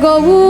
个屋。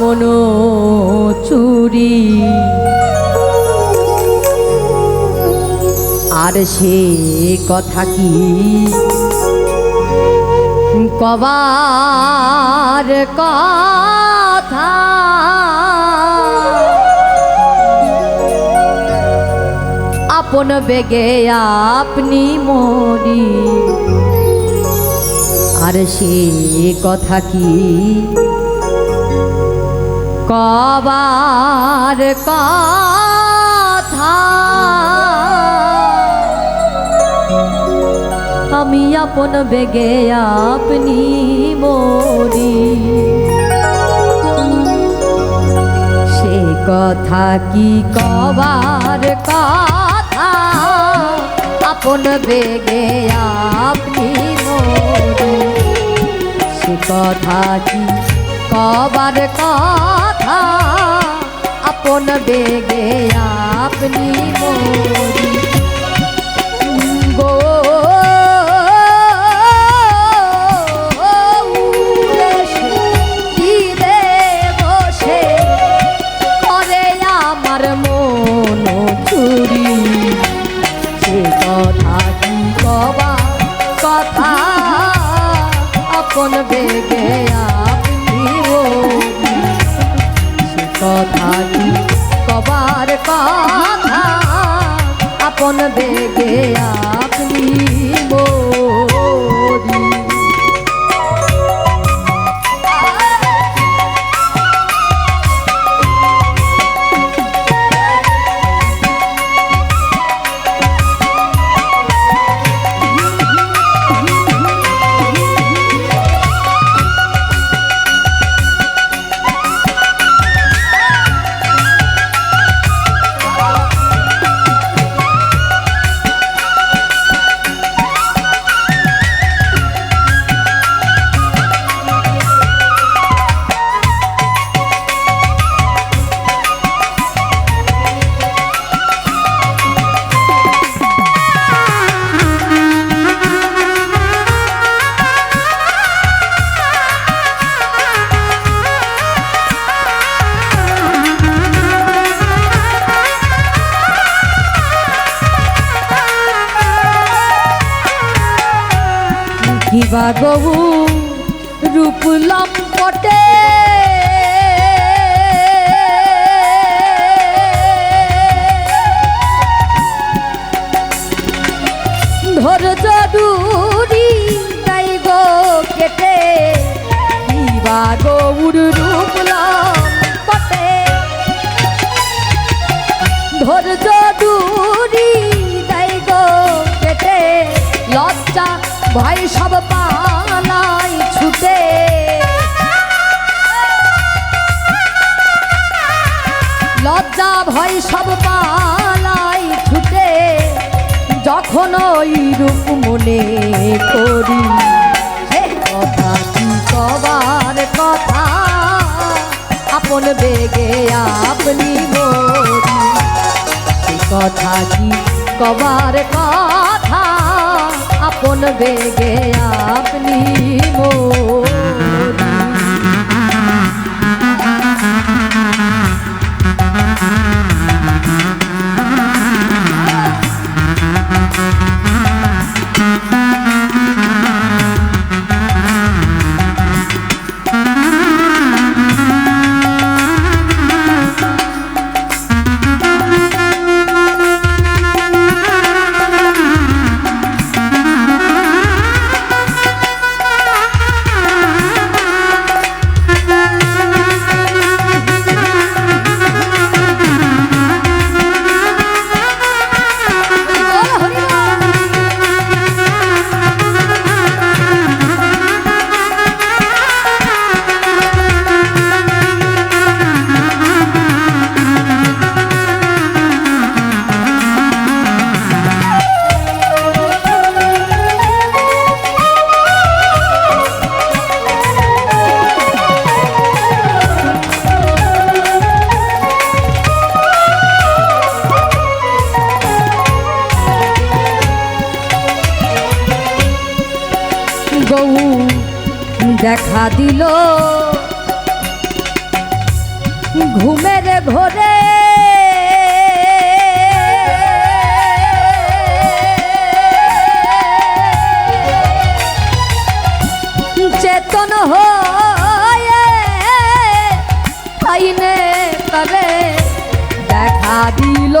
মনো চুরি। আর সে কথা কি? কবার কথা। আপন বেগে আপনি মরি। আর সে কথা কি? কবার কথা। আমি আপন বেগে আপনি মরি। সে কথা কি কবার কথা? আপন বেগে আপনি মরি। সে কথা কি কবার কথা আপন বেগে আপনি মরি। গো বসে করে কবার কথা আপন বেগে কিবা রূপলম রূপ ওই রূপ মনে করি। কথা কি কবার কথা? আপন বেগে আপনি মরি কথা কি কবার কথা? আপন বেগে আপনি মরি গৌ দেখা দিল। ঘুমের ঘরে চেতন হয়ে তবে দেখা দিল।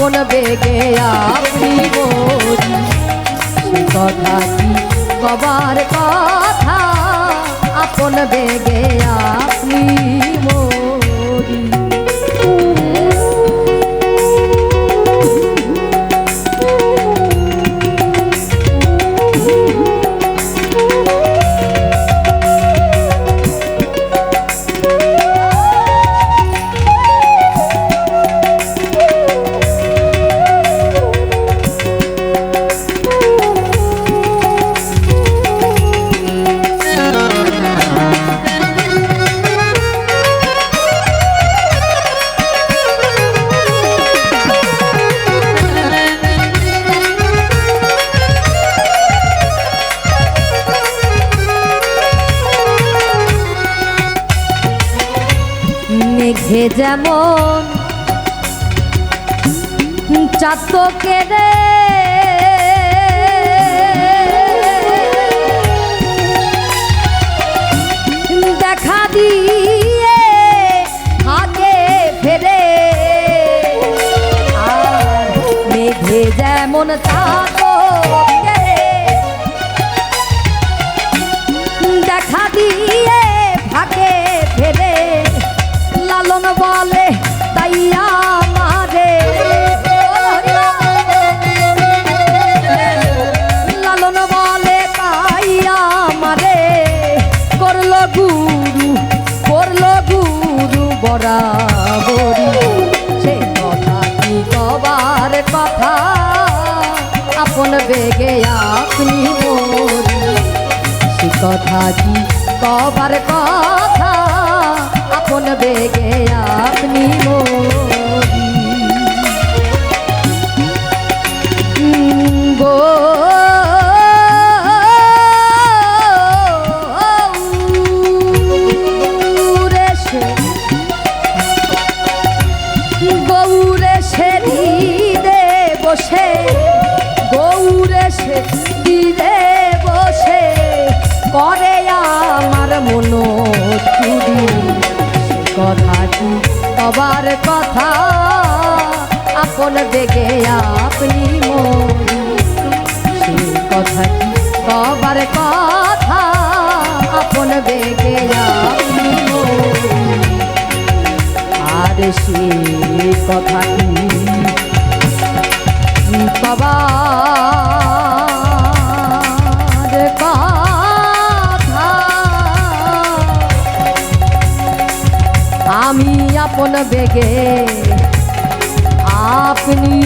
আপন বেগে আপনি বলি। সে কথা কি কবার কথা? আপন বেগে আপনি মেঘে যেমন চাতকে রে। দেখা দিয়ে আগে ফেরে আর মেঘে যেমন চাতকে বরাবরি সে কথা কি কবার কথা? আপন বেগে আপনি মরি, সে কথা কি কবার কথা? আপন বেগে আপনি মরি। গো গৌরে সে দিদে বসে, গৌরে সে দিদে বসে, করে আমার মন চুরি কথা কি কবার কথা, আপন বেগে আপনি কথা কি কবার কথা, আপন বেগে আর সে কথা কি কবার কথা। আমি আপন বেগে আপনি